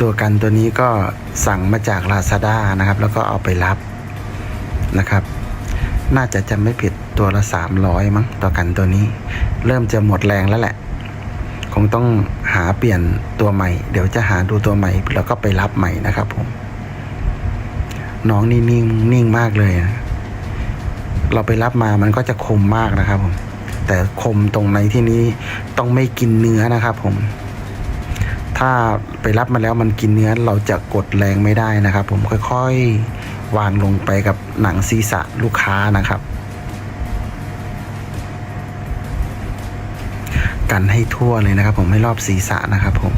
ตัวกันตัวนี้ก็สั่งมาจาก Lazada นะครับ แล้วก็เอาไปรับนะครับ น่าจะจำไม่ผิดตัวละ 300 มั้งตัวกันตัวนี้ เริ่มจะหมดแรงแล้วแหละ คงต้องหาเปลี่ยนตัวใหม่ เดี๋ยวจะหาดูตัวใหม่ แล้วก็ไปรับใหม่นะครับผมน้องนี่นิ่งนิ่งมากเลยนะเราไปรับมามันก็จะคมมากนะครับผมแต่คมตรงในที่นี้ต้องไม่กินเนื้อนะครับผม ถ้าไปรับมาแล้วมันกินเนื้อเราจะกดแรงไม่ได้นะครับ ผมค่อยๆวางลงไปกับหนังศีรษะลูกค้านะครับ กันให้ทั่วเลยนะครับ ผมไม่รอบศีรษะนะครับ ผม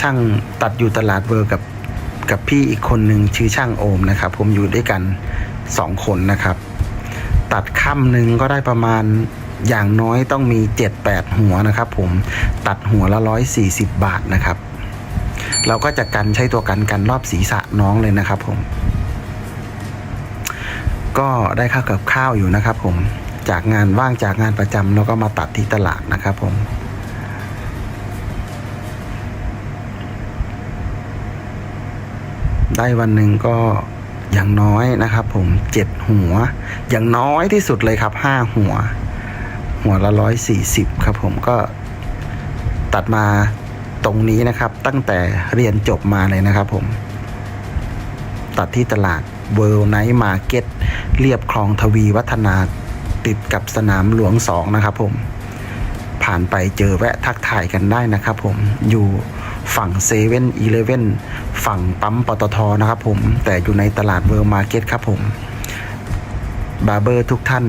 ช่างตัดอยู่ตลาดเวอร์กับกับพี่อีกคนหนึ่งชื่อช่างโอมนะครับ ผมอยู่ด้วยกันสองคนนะครับ ตัดค่ำหนึ่งก็ได้ประมาณ อย่างน้อยต้องมีเจ็ดแปดหัวนะครับ ผมตัดหัวละร้อยสี่สิบบาทนะครับ เราก็จะกันใช้ตัวกันกันรอบศีรษะน้องเลยนะครับ ผม ก็ได้ค่ากับข้าวอยู่นะครับ ผมจากงานว่างจากงานประจำแล้วก็มาตัดที่ตลาดนะครับ ผมได้วันหนึ่งก็อย่างน้อยนะครับ ผมเจ็ดหัว อย่างน้อยที่สุดเลยครับห้าหัว หัวละร้อยสี่สิบครับผมก็ตัดมาตรงนี้นะครับ ตั้งแต่เรียนจบมาเลยนะครับผม ตัดที่ตลาด World Night Market เรียบคลองทวีวัฒนาติดกับสนามหลวงสองนะครับผม ผ่านไปเจอแวะทักทายกันได้นะครับผมอยู่ฝั่งเซเว่นอีเลเว่นฝั่งปั๊มปตทนะครับผม แต่อยู่ในตลาดเวิร์มาร์เก็ตครับผม บาร์เบอร์ทุกท่าน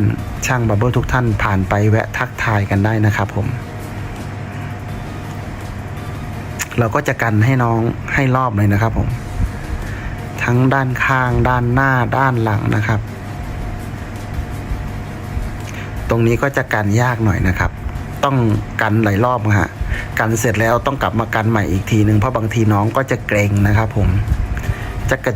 ช่างบาร์เบอร์ทุกท่านผ่านไปแวะทักทายกันได้นะครับผม เราก็จะกันให้น้องให้รอบเลยนะครับผม ทั้งด้านข้างด้านหน้าด้านหลังนะครับ ตรงนี้ก็จะกันยากหน่อยนะครับ ต้องกันหลายรอบฮะกันเสร็จแล้วต้องกลับมากันใหม่อีกทีหนึ่งเพราะบางทีน้องก็จะเกรงนะครับผมจะกระ